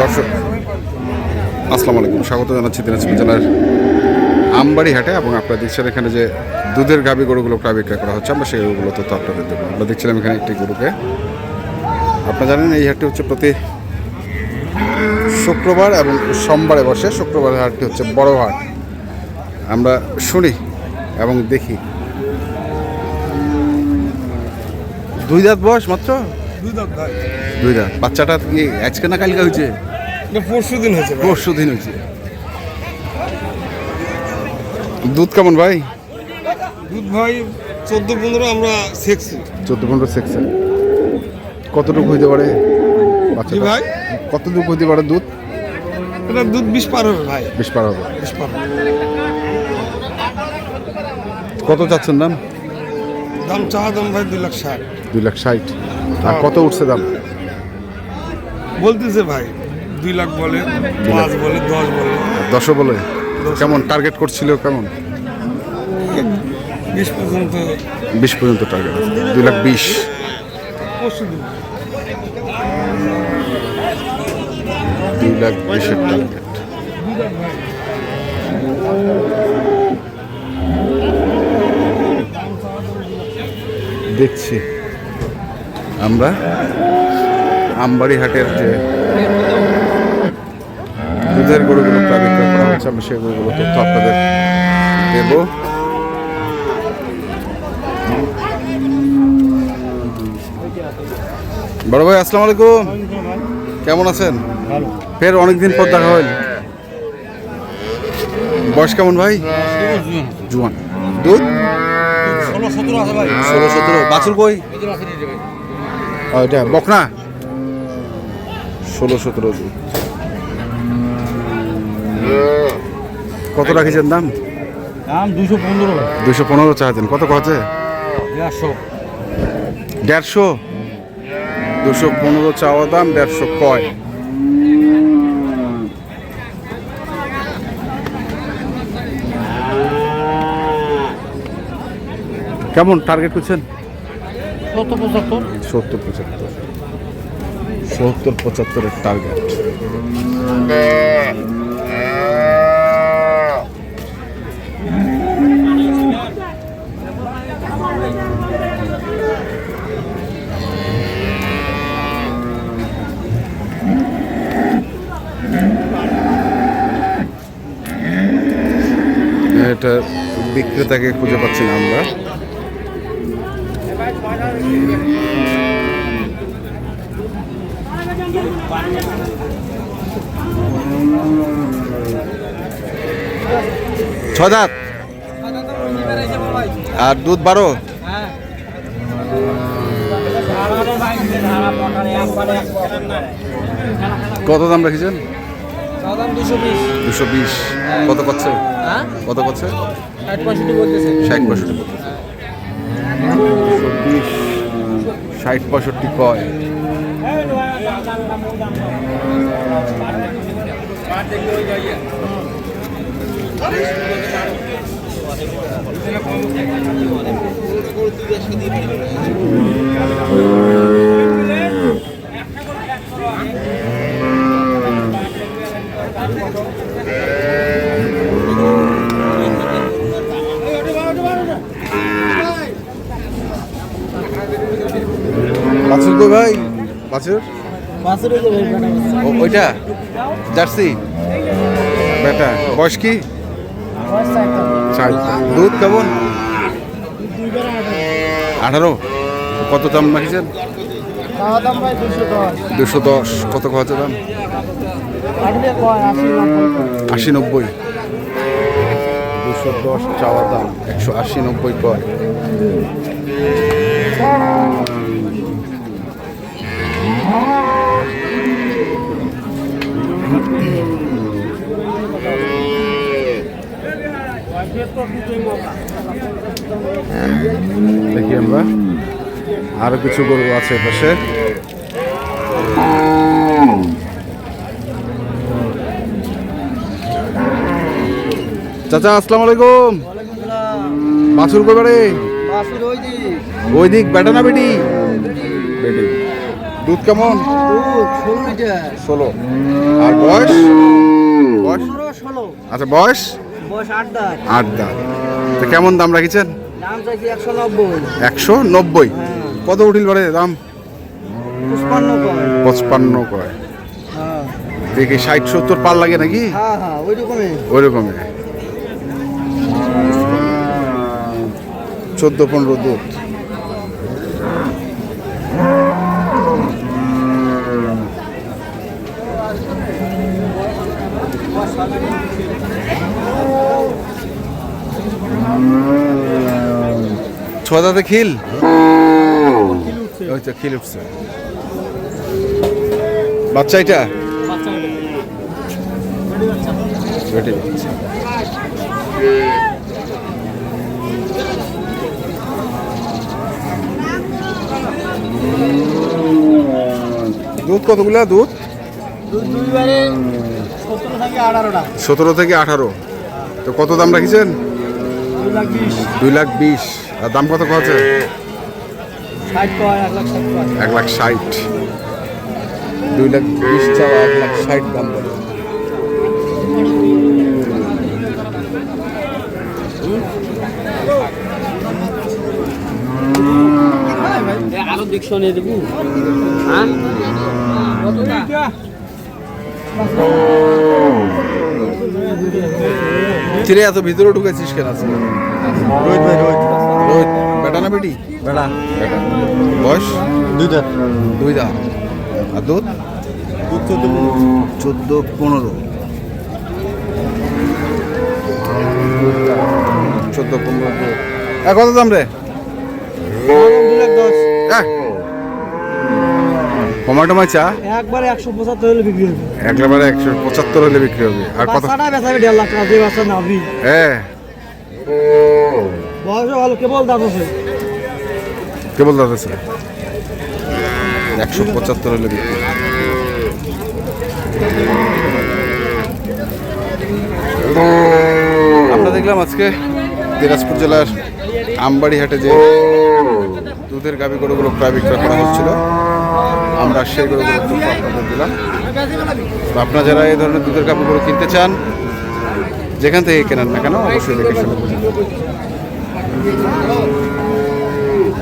দর্শক, আসসালামু আলাইকুম। স্বাগত জানাচ্ছি দিনাজপুর জেলার আমবাড়ি হাটে এবং আপনারা দেখছেন এখানে যে দুধের গাভী গরুগুলো প্রায় বিক্রয় করা হচ্ছে, আমরা সেই গরুগুলো আপনাদের দেবো। আমরা দেখছিলাম এখানে একটি গরুকে। আপনারা জানেন, এই হাটটি হচ্ছে প্রতি শুক্রবার এবং সোমবারে বসে। শুক্রবারের হাটটি হচ্ছে বড় হাট। আমরা শুনি এবং দেখি দুই দাঁত বয়স মাত্র? দুই দাঁত বাচ্চাটা কি আজকে না কালকে হয়েছে? পরশু দিন হয়েছে ভাই। পরশু দিন হয়েছে। দুধ কেমন ভাই? দুধ ভাই চোদ্দ পনেরো আমরা শেখছি চোদ্দ পনেরো সেকশন কতটুকু হইতে পারে বাচ্চাটা? জি ভাই? কতটুকু হইতে পারে দুধ? এটা দুধ বিষ পার হবে ভাই। বেশ পার হবে। বিষ পার হবে। কত চাচ্ছেন দাম? দাম চাওয়া দাম ভাই দুই লাখ ষাট। দুই লাখ ষাট। আর কত উঠছে দাম? বলতেছে ভাই দুই লাখ বলে পাঁচ বলে দশ বলে। দশও বলে? কেমন টার্গেট করছিল কেমন? বিশ পর্যন্ত। বিশ পর্যন্ত টার্গেট দুই লাখ বিশ। দুই লাখ বিশের টার্গেট দেখছি। আমরা আমবাড়ি হাটের যে দুধের গরুগুলো প্রায় করা হচ্ছে আমরা সেই গরুগুলো তথ্য আপনাদের দেব। বড় ভাই আসসালামু আলাইকুম। কেমন আছেন? ফের অনেকদিন পর দেখা হইল। বয়স কেমন ভাই? জুয়ান। দুধ? ষোলো সতেরো বাছুর কই? বকনা। ষোলো সতেরো। কত রাখিছেন দাম? দাম দুশো পনেরো। দুশো পনেরো চাচ্ছেন কত কছে দেড়শো। দেড়শো? দুশো পনেরো চাওয়া দাম দেড়শো কয়? কেমন টার্গেট করছেন? সত্তর পঁচাত্তর। সত্তর পঁচাত্তর। সত্তর পঁচাত্তরের টার্গেট এটা বিক্রেতাকে খুঁজে পাচ্ছি না আমরা। ছয় দাঁত? আর দুধ বারো? কত দাম রেখেছেন? দুশো বিশ। কত করছে হ্যাঁ? কত করছে ষাট পঁয়ষট্টি ষাট পঁয়ষট্টি দুশো বিশ ষাট পঁয়ষট্টি কয়? বাছুর কই ভাই? বাছুর ওইটা? জার্সি? বেটা বয়স কি। দুধ কেমন? আঠারো। কত দাম রাখিছেন? দুশো দশ। কত কত দাম? আশি নব্বই। দুশো দশ চাওয়া দাম। একশো আশি নব্বই কয় দেখি আমরা আরও কিছু গরু আছে পাশে। চাচা আসসালামু আলাইকুম। বাছুর বাসুর ওই দিক বেটা না বেটি? বেটি। দুধ কেমন? ষোলো। আর বয়স? বয়স? আচ্ছা বয়স? আট দাঁত। তো কেমন দাম রাখিছেন? একশো নব্বই। কত উঠিল বারে দাম? পঁচপান্ন কয়। হ্যাঁ। দেখি ষাট সত্তর পার লাগে নাকি? হ্যাঁ হ্যাঁ ওই রকমই। ওই রকমই চোদ্দ পনেরো দুধ। ছদাতে খিল? ওই তো খিল উঠছে বাচ্চা এটা? দুধ কতগুলা দুধ? সতেরো থেকে আঠারো। তো কত দাম রাখিছেন? দুই লাখ বিশ। আর দাম কত কয় এক লাখ ষাট দুই লাখ বিশ চাওয়া এক লাখ ষাট দাম বলে। আরও দেখছ নিয়ে দেবো। হ্যাঁ? চিরে এত ভিতরে ঢুকেছিস কেন আজকে? রোহিত ভাই রোহিত। রোহিত বেটা না বেটি? বেড়া। বেটা বয়স? দুইটা। দুই দা আর দুধ? দুধ চোদ্দ পনেরো। চোদ্দ পনেরো। দুধ। কত দাম রে? একবারে একশো পঁচাত্তর হলে বিক্রি হবে। একেবারে একশো পঁচাত্তর হলে বিক্রি হবে। আর কত? বাচ্চাটা বেচাবে দেড় লাখ টাকা যে বাচ্চা নাবি হ্যাঁ বয়সও ভালো কেবল দাম আছে। কেবল দাদা স্যার? একশো পঁচাত্তর হলে বিক্রি আমরা দেখলাম আজকে দিনাজপুর জেলার আমবাড়ি হাটে যে দুধের গাভী গরুগুলো প্রায় বিক্রয় করা হচ্ছিল আমরা সেই গরুগুলো আপনাদের দিলাম তো আপনারা যারা এই ধরনের দুধের গাভী গরু কিনতে চান যেখান থেকে কেনেন না কেন অবশ্যই দেখে শুনে।